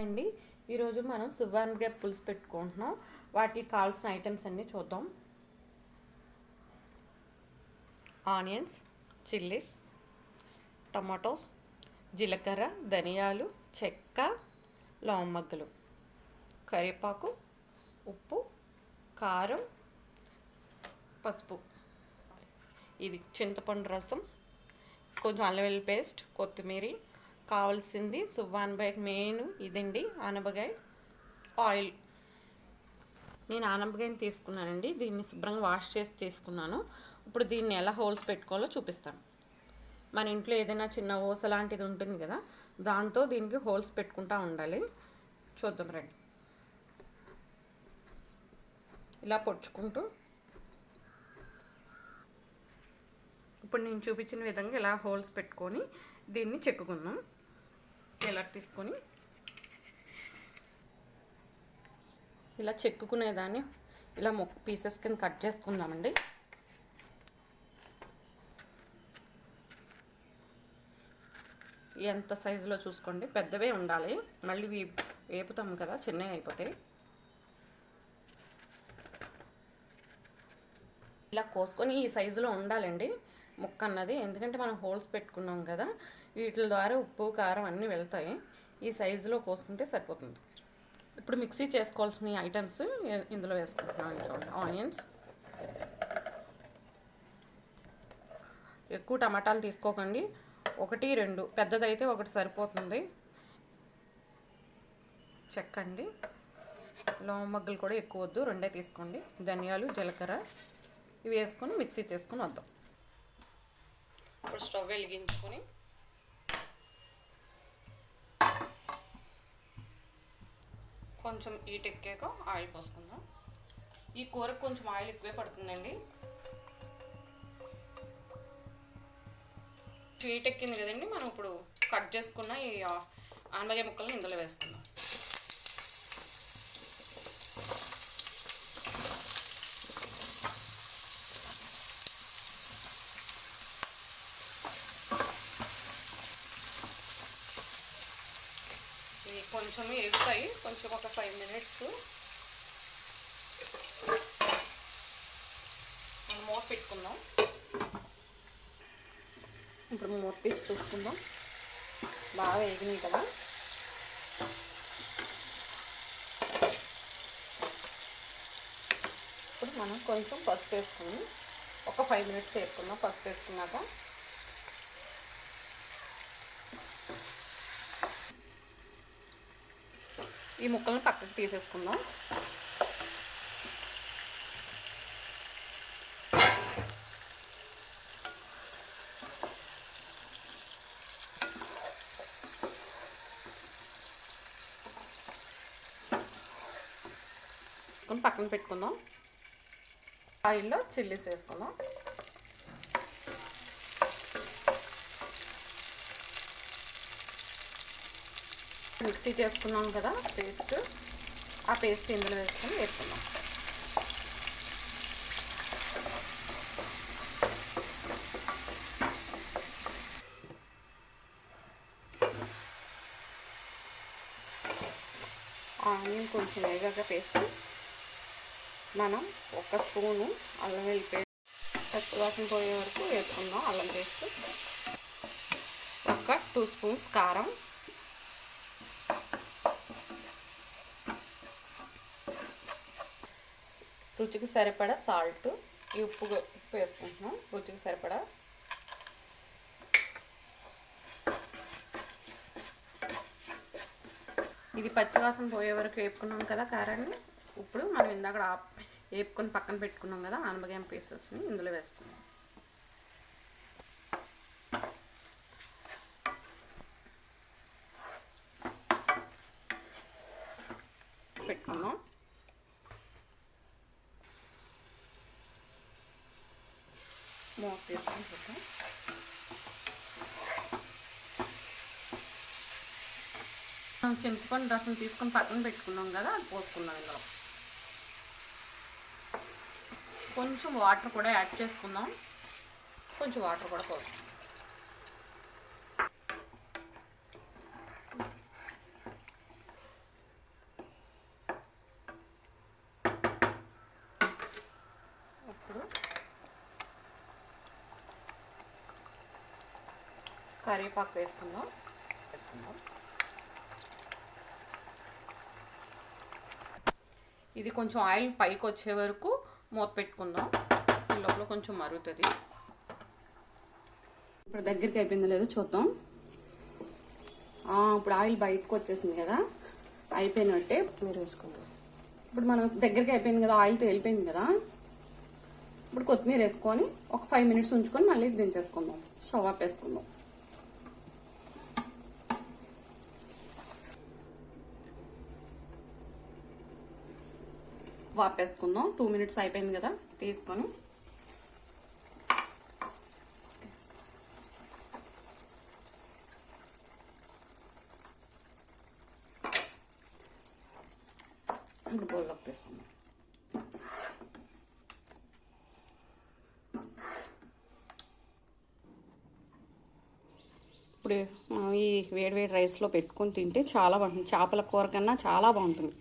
అండి. ఈరోజు మనం సువాన్ గ్రేప్ పులుసు పెట్టుకుంటున్నాం. వాటికి కావాల్సిన ఐటమ్స్ అన్నీ చూద్దాం. ఆనియన్స్ చిల్లీస్ టమాటోస్ జీలకర్ర ధనియాలు చెక్క లవంగలు కరివేపాకు ఉప్పు కారం పసుపు. ఇది చింతపండు రసం కొంచెం అల్లం వెల్లుల్లి పేస్ట్ కొత్తిమీర కావాల్సింది. సువ్వానబాయ్ మెయిన్ ఇదండి. ఆనబగాయ ఆయిల్ నేను ఆనబగాయని తీసుకున్నానండి. దీన్ని శుభ్రంగా వాష్ చేసి తీసుకున్నాను. ఇప్పుడు దీన్ని ఎలా హోల్స్ పెట్టుకోవాలో చూపిస్తాను. మన ఇంట్లో ఏదైనా చిన్న ఓస లాంటిది ఉంటుంది కదా దాంతో దీనికి హోల్స్ పెట్టుకుంటా ఉండాలి. చూద్దాం రండి. ఇలా పొడుచుకుంటూ. ఇప్పుడు నేను చూపించిన విధంగా ఇలా హోల్స్ పెట్టుకొని దీన్ని చెక్కుకుందాం. ఇలా తీసుకొని ఇలా చెక్కుకునేదాన్ని ఇలా మొక్క పీసెస్ కింద కట్ చేసుకుందామండి. ఎంత సైజులో చూసుకోండి. పెద్దవే ఉండాలి. మళ్ళీ వేపుతాం కదా చిన్నవి అయిపోతాయి. ఇలా కోసుకొని ఈ సైజులో ఉండాలండి. ముక్క అన్నది ఎందుకంటే మనం హోల్స్ పెట్టుకున్నాం కదా వీటి ద్వారా ఉప్పు కారం అన్నీ వెళ్తాయి. ఈ సైజులో కోసుకుంటే సరిపోతుంది. ఇప్పుడు మిక్సీ చేసుకోవాల్సిన ఐటమ్స్ ఇందులో వేసుకుంటున్నాను చూడండి. ఆనియన్స్. ఎక్కువ టమాటాలు తీసుకోకండి. ఒకటి రెండు. పెద్దదైతే ఒకటి సరిపోతుంది. చెక్కండి. లోమగ్గలు కూడా ఎక్కువ వద్దు. రెండే తీసుకోండి. ధనియాలు జీలకర్ర ఇవి వేసుకొని మిక్సీ చేసుకొని వద్దాం. ఇప్పుడు స్టవ్ వెలిగించుకొని కొంచెం ఈట్ ఎక్కాక ఆయిల్ పోసుకుందాం. ఈ కూరకు కొంచెం ఆయిల్ ఎక్కువే పడుతుందండి. హీట్ ఎక్కింది కదండి మనం ఇప్పుడు కట్ చేసుకున్న ఈ ఆనపకాయ ముక్కలను ఇందులో వేసుకుందాం. కొంచెం ఎగుతాయి. కొంచెం ఒక ఫైవ్ మినిట్స్ మనం మూత పెట్టుకుందాం. ఇప్పుడు మూత తీసి చూసుకుందాం. బాగా వేగినాయి కదా. ఇప్పుడు మనం కొంచెం పసుపు వేసుకుని ఒక ఫైవ్ మినిట్స్ వేసుకుందాం పసుపు వేసుకున్నాక ఈ ముక్కలను పక్కకు తీసేసుకుందాం. పక్కన పెట్టుకుందాం. ఆయిల్లో చిల్లీస్ వేసుకుందాం. మిక్సీ చేసుకున్నాం కదా పేస్ట్. ఆ పేస్ట్ ఇందులో వేసుకొని వేసుకున్నాం ఆనియన్ కొంచెం వేగాక పేస్ట్. మనం ఒక స్పూను అల్లం వెల్లి పేస్ట్ పచ్చివాసన పోయే వరకు వేసుకుందాం అల్లం పేస్ట్. ఒక టూ స్పూన్స్ కారం. రుచికి సరిపడా సాల్ట్ ఈ ఉప్పు ఉప్పు వేసుకుంటున్నాం. రుచికి సరిపడా ఇది పచ్చివాసన పోయే వరకు వేపుకున్నాం కదా కారాన్ని. ఇప్పుడు మనం ఇందాక వేపుకొని పక్కన పెట్టుకున్నాం కదా ఆనపకాయ పీసెస్ని ఇందులో వేస్తున్నాం పెట్టుకుందాం మూత తీసుకొని చూద్దాం మనం చింతపండు రసం తీసుకొని పక్కన పెట్టుకున్నాం కదా అది పోసుకుందాం ఇందులో. కొంచెం వాటర్ కూడా యాడ్ చేసుకుందాం. కొంచెం వాటర్ కూడా పోసుకుందాం. కరివేపాకు వేసుకుందాం. వేసుకుందాం. ఇది కొంచెం ఆయిల్ పైకి వచ్చే వరకు మూత పెట్టుకుందాం. ఈ లోపల కొంచెం మరుగుతుంది. ఇప్పుడు దగ్గరికి అయిపోయిందో లేదో చూద్దాం. ఆ, ఇప్పుడు ఆయిల్ బయటకు వచ్చేసింది కదా అయిపోయినట్టే మీరు వేసుకుంటారు ఇప్పుడు మనం దగ్గరికి అయిపోయింది కదా ఆయిల్ తేలిపోయింది కదా ఇప్పుడు కొత్తిమీర వేసుకొని ఒక ఫైవ్ మినిట్స్ ఉంచుకొని మళ్ళీ దించేసుకుందాం. స్టవ్ ఆఫ్ వాపేసుకుందాం. టూ మినిట్స్ అయిపోయింది కదా తీసుకొని. ఇప్పుడు బౌల్లోకి తీసుకుందాం ఇప్పుడు ఈ వేడి వేడి రైస్లో పెట్టుకొని తింటే చాలా బాగుంటుంది. చేపల కూర కన్నా చాలా బాగుంటుంది.